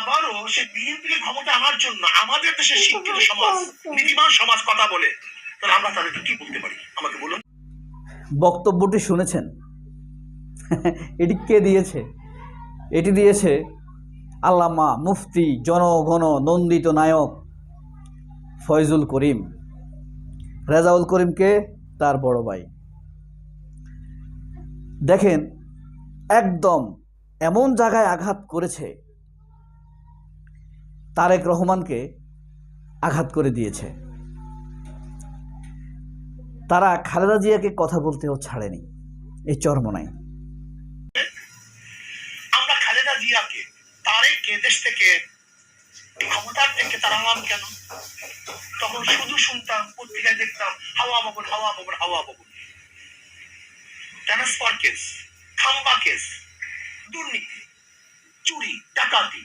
আবারও সে বিএনপিকে ক্ষমতা আনার জন্য আমাদের দেশের শিক্ষিত সমাজ নীতিমান সমাজ কথা বলে তাহলে আমরা তাদেরকে কি বলতে পারি? আমাকে বলুন। বক্তব্যটি শুনেছেন? এটি কে দিয়েছে? এটি দিয়েছে আল্লামা মুফতি জনগণ নন্দিত নায়ক ফয়জুল করিম। রেজাউল করিমকে তার বড় ভাই। দেখেন একদম এমন জায়গায় আঘাত করেছে তারেক রহমানকে আঘাত করে দিয়েছে। তারা খালেদা জিয়াকে কথা বলতেও ছাড়েনি। এই থেকে তাড়ালাম কেন? তখন শুধু শুনতাম, পত্রিকায় দেখতাম, হাওয়া কেস কেস, দুর্নীতি, চুরি, ডাকাতি।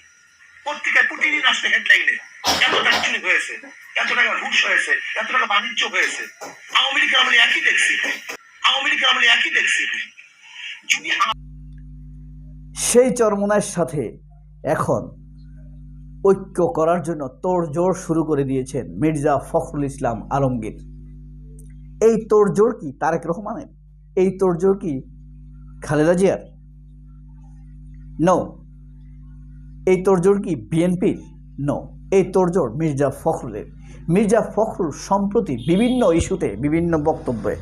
পত্রিকায় প্রতিদিন আসছে হেডলাইনে এত টাকা চুরি হয়েছে, এত টাকা ঘুষ হয়েছে, এত টাকা বাণিজ্য হয়েছে। আওয়ামী লীগের আমলে একই দেখছি। আওয়ামী লীগের আমলে একই দেখছি। যদি সেই চরমনার সাথে এখন ঐক্য করার জন্য তোড়জোড় শুরু করে দিয়েছেন মির্জা ফখরুল ইসলাম আলমগীর। এই তোড়জোড় কি তারেক রহমানের? এই তোড়জোড় কি খালেদা জিয়ার? নো এই তোড়জোড় কি বিএনপির? নো এই তোড়জোড় মির্জা ফখরুলের। মির্জা ফখরুল সম্প্রতি বিভিন্ন ইস্যুতে বিভিন্ন বক্তব্যে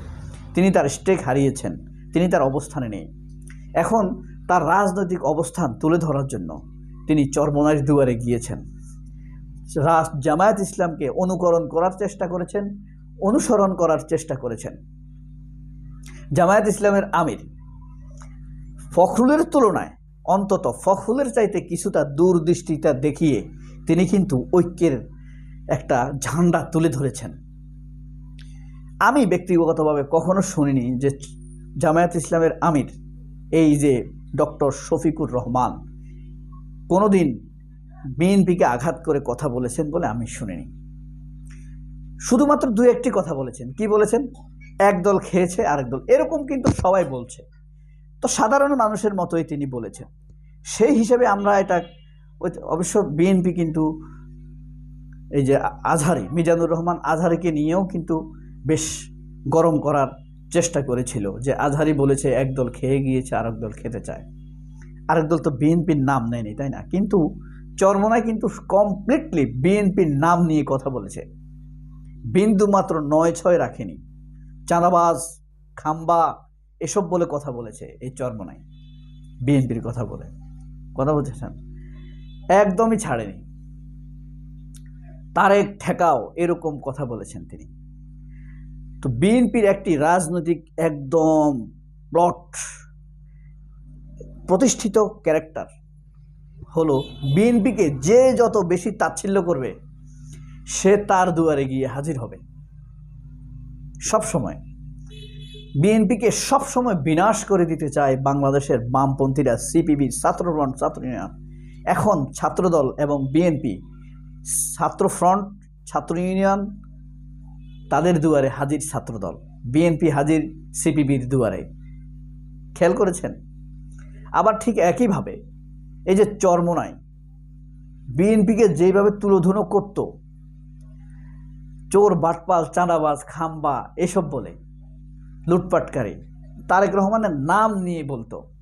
তিনি তার স্টেক হারিয়েছেন, তিনি তার অবস্থানে নেই। এখন তার রাজনৈতিক অবস্থান তুলে ধরার জন্য তিনি চরমনার দুয়ারে গিয়েছেন। রাজ জামায়াত ইসলামকে অনুকরণ করার চেষ্টা করেছেন, অনুসরণ করার চেষ্টা করেছেন। জামায়াত ইসলামের আমির ফখরুলের তুলনায় অন্তত ফখরুলের চাইতে কিছুটা দূরদৃষ্টিটা দেখিয়ে তিনি কিন্তু ঐক্যের একটা ঝান্ডা তুলে ধরেছেন। আমি ব্যক্তিগতভাবে কখনো শুনিনি যে জামায়াত ইসলামের আমির, এই যে ডক্টর শফিকুর রহমান, কোনোদিন বিএনপিকে আঘাত করে কথা বলেছেন বলে আমি শুনিনি। শুধুমাত্র দু একটি কথা বলেছেন। কি বলেছেন? এক দল খেয়েছে, আরেক দল। এরকম কিন্তু সবাই বলছে। তো সাধারণ মানুষের মতোই তিনি বলেছেন। সেই হিসেবে আমরা এটা অবশ্য বিএনপি কিন্তু এই যে আজহারি, মিজানুর রহমান আজহারিকে নিয়েও কিন্তু বেশ গরম করার চেষ্টা করেছিল যে আজহারি বলেছে একদল খেয়ে গিয়েছে, আরেক দল খেতে চায়। আরেক দল তো বিএনপির নাম নেয়নি, তাই না? কিন্তু চরমনায় কিন্তু কমপ্লিটলি বিএনপির নাম নিয়ে কথা বলেছে। বিন্দু মাত্র নয় ছয় রাখেনি। চাঁদাবাজ, খাম্বা এসব বলে কথা বলেছে, এই চরমনায় বিএনপির কথা বলে। কথা বলছেন একদমই ছাড়েনি। তারেক ঠেকাও এরকম কথা বলেছেন তিনি। তো বিএনপির একটি রাজনৈতিক একদম প্লট প্রতিষ্ঠিত ক্যারেক্টার হলো বিএনপিকে যে যত বেশি তাচ্ছিল্য করবে, সে তার দুয়ারে গিয়ে হাজির হবে। সব সময় বিএনপিকে সবসময় বিনাশ করে দিতে চায় বাংলাদেশের বামপন্থীরা সিপিবি ছাত্রফ্রন্ট ছাত্র ইউনিয়ন এখন ছাত্রদল এবং বিএনপি, ছাত্রফ্রন্ট ছাত্র ইউনিয়ন তাদের দুয়ারে হাজির ছাত্রদল। বিএনপি হাজির সিপিবির দুয়ারে। খেয়াল করেছেন? আবার ঠিক একইভাবে এই যে চরমনায় বিএনপিকে যেইভাবে তুলোধুনো করত, চোর, বাটপাল, চাঁদাবাজ, খাম্বা, এসব বলে লুটপাটকারী। তারেক রহমানের নাম নিয়ে বলতো।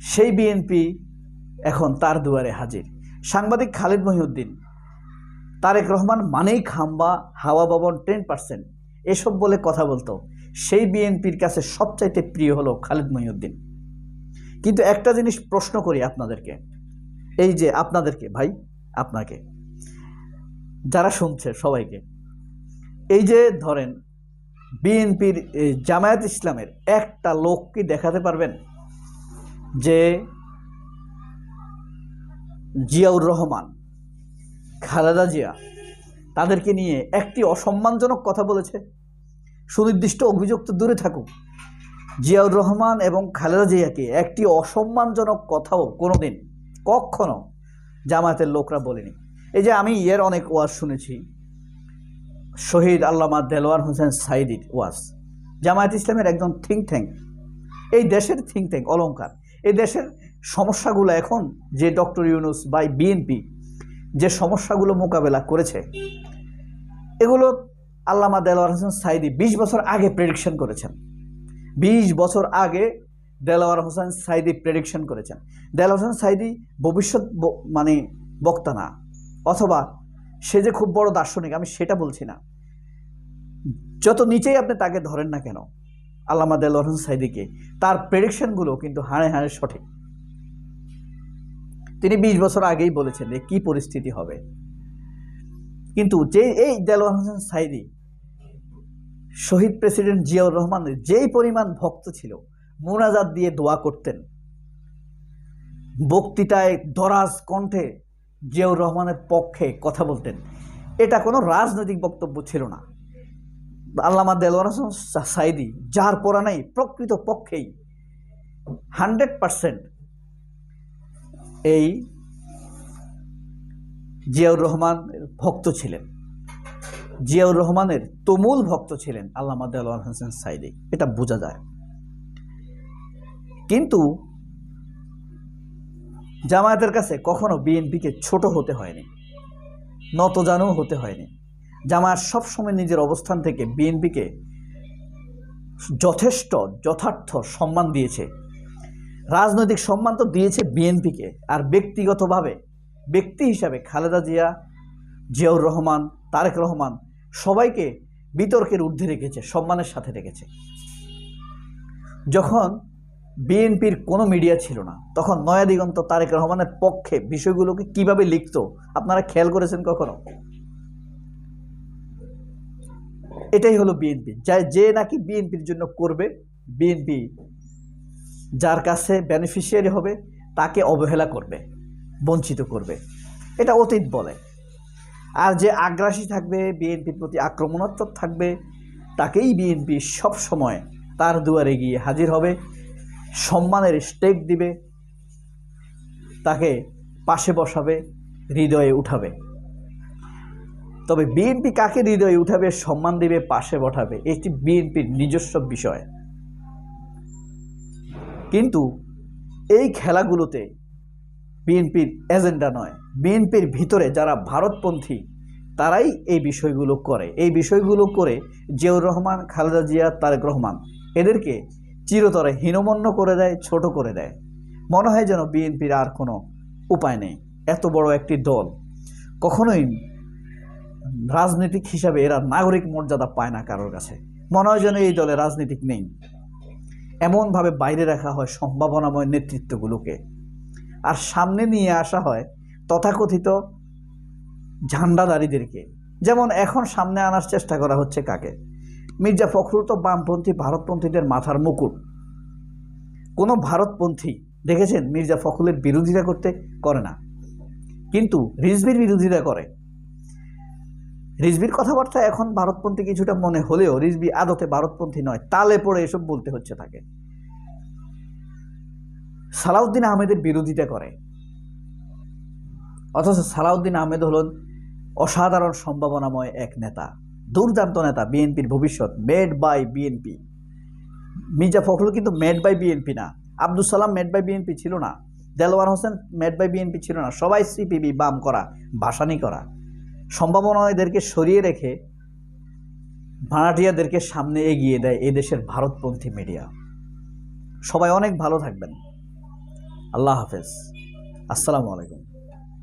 সেই বিএনপি এখন তার দুয়ারে হাজির। সাংবাদিক খালিদ মহিউদ্দিন, তারেক রহমান মানেই খাম্বা, হাওয়া ভবন টেন পার্সেন্ট। এসব বলে কথা বলতো। সেই বিএনপির কাছে সবচাইতে প্রিয় হলো খালিদ মহিউদ্দিন। কিন্তু একটা জিনিস প্রশ্ন করি আপনাদেরকে। এই যে আপনাদেরকে ভাই, আপনাকে। যারা শুনছে সবাইকে। এই যে ধরেন বিএনপির জামায়াত ইসলামের একটা লোক কি দেখাতে পারবেন? যে জিয়াউর রহমান, খালেদা জিয়া, তাদেরকে নিয়ে একটি অসম্মানজনক কথা বলেছে। সুনির্দিষ্ট অভিযোগ তো দূরে থাকুক। জিয়াউর রহমান এবং খালেদা জিয়াকে একটি অসম্মানজনক কথাও কোনোদিন, কখনো জামায়াতের লোকরা বলেনি। এই যে আমি এর অনেক ওয়াজ শুনেছি। শহীদ আল্লামা দেলোয়ার হোসেন সাইদির ওয়াজ। জামায়াত ইসলামের একজন থিঙ্ক ট্যাঙ্ক এই দেশের থিঙ্ক ট্যাঙ্ক অলঙ্কার এই দেশের সমস্যাগুলো এখন যে ডক্টর ইউনুস বাই বিএনপি যে সমস্যাগুলো মোকাবেলা করেছে, এগুলো আল্লামা দেলোয়ার হোসেন সাইদি বিশ বছর আগে প্রেডিকশন করেছেন। বিশ বছর আগে দেলোয়ার হোসেন সাইদি প্রেডিকশন করেছেন। দেলোয়ার হোসেন সাইদি ভবিষ্যৎ মানে বক্তা না, অথবা সে যে খুব বড় দার্শনিক, আমি সেটা বলছি না। যত নিচেই আপনি তাকে ধরেন না কেন, আল্লামা হোসেন সাইদিকে, তার প্রেডিকশনগুলো কিন্তু হাড়ে হাড়ে সঠিক। তিনি বিশ বছর আগেই বলেছেন যে কী পরিস্থিতি হবে। কিন্তু যে এই দেলোয়ার হোসেন সাইদি, শহীদ প্রেসিডেন্ট জিয়াউর রহমানের যেই পরিমাণ ভক্ত ছিল, মোনাজাত দিয়ে দোয়া করতেন, বক্তৃতায় দরাজ কণ্ঠে জিয়াউর রহমানের পক্ষে কথা বলতেন। এটা কোনো রাজনৈতিক বক্তব্য ছিল না। আল্লামা দেলোয়ার হোসেন সাইদি যার পড়া নাই প্রকৃত পক্ষেই হান্ড্রেড পারসেন্ট এই জিয়াউর রহমানের ভক্ত ছিলেন। জিয়াউর রহমানের তুমুল ভক্ত ছিলেন আল্লামা দেলোয়ার হোসেন সাইদি এটা বোঝা যায়। কিন্তু জামায়াতের কাছে কখনো বিএনপিকে ছোট হতে হয়নি, নতজানু হতে হয়নি। জামায়াত সবসময় নিজের অবস্থান থেকে বিএনপিকে যথেষ্ট, যথার্থ সম্মান দিয়েছে। রাজনৈতিক সম্মান তো দিয়েছে বিএনপিকে। আর ব্যক্তিগতভাবে, ব্যক্তি হিসাবে খালেদা জিয়া, জিয়াউর রহমান, তারেক রহমান সবাইকে বিতর্কের ঊর্ধ্বে রেখেছে, সম্মানের সাথে রেখেছে। যখন বিএনপির কোনো মিডিয়া ছিল না। তখন নয়া দিগন্ত তারেক রহমানের পক্ষে বিষয়গুলোকে কীভাবে লিখতো, আপনারা খেয়াল করেছেন কখনো? এটাই হলো বিএনপি। যা, যে নাকি বিএনপির জন্য করবে, বিএনপি যার কাছে বেনিফিশিয়ারি হবে, তাকে অবহেলা করবে, বঞ্চিত করবে। এটা অতীত বলে। আর যে আগ্রাসী থাকবে, বিএনপির প্রতি আক্রমণাত্মক থাকবে, তাকেই বিএনপি সব সময় তার দুয়ারে গিয়ে হাজির হবে। সম্মানের স্টেক দিবে, তাকে পাশে বসাবে, হৃদয়ে উঠাবে। তবে বিএনপি কাকে হৃদয়ে উঠাবে, সম্মান দিবে, পাশে বসাবে, এটি বিএনপির নিজস্ব বিষয়। কিন্তু এই খেলাগুলোতে বিএনপির এজেন্ডা নয় বিএনপির ভিতরে যারা ভারতপন্থী, তারাই এই বিষয়গুলো করে। এই বিষয়গুলো করে জিয়াউর রহমান, খালেদা জিয়া, তারেক রহমান, এদেরকে চিরতরে হীনমন্য করে দেয়, ছোট করে দেয়। মনে হয় যেন বিএনপির আর কোনো উপায় নেই। এত বড় একটি দল কখনোই রাজনীতিক হিসাবে এরা নাগরিক মর্যাদা পায় না কারোর কাছে। মনে হয় যেন এই দলে রাজনীতিক নেই। এমনভাবে বাইরে রাখা হয় সম্ভাবনাময় নেতৃত্বগুলোকে। আর সামনে নিয়ে আসা হয় তথাকথিত ঝান্ডাদারীদেরকে। যেমন এখন সামনে আনার চেষ্টা করা হচ্ছে কাকে? মির্জা ফখরুল তো বামপন্থী, ভারতপন্থীদের মাথার মুকুট। কোনো ভারতপন্থী, দেখেছেন? মির্জা ফখরুলের বিরোধিতা করতে করে না। কিন্তু রিজভির বিরোধিতা করে। রিজভির কথাবার্তা এখন ভারতপন্থী কিছুটা মনে হলেও রিজভি আদতে ভারতপন্থী নয়। তালে পড়ে এসব বলতে হচ্ছে তাকে। সালাউদ্দিন আহমেদের বিরোধিতা করে। অথচ সালাউদ্দিন আহমেদ হলেন অসাধারণ সম্ভাবনাময় এক নেতা। দুর্দান্ত নেতা বিএনপির ভবিষ্যৎ made by BNP Mirza Fakhrul কিন্তু মেড বাই বিএনপি না। Abdul Salam made by BNP ছিল না। Delwar Hossain made by BNP ছিল না। সবাই সিপিবি বাম করা ভাসানি করা। সম্ভাবনা এদেরকে সরিয়ে রেখে ভাড়াটিয়াদেরকে সামনে এগিয়ে দেয় এদেশের ভারতপন্থী মিডিয়া সবাই অনেক ভালো থাকবেন। আল্লাহ হাফেজ। আসসালামু আলাইকুম।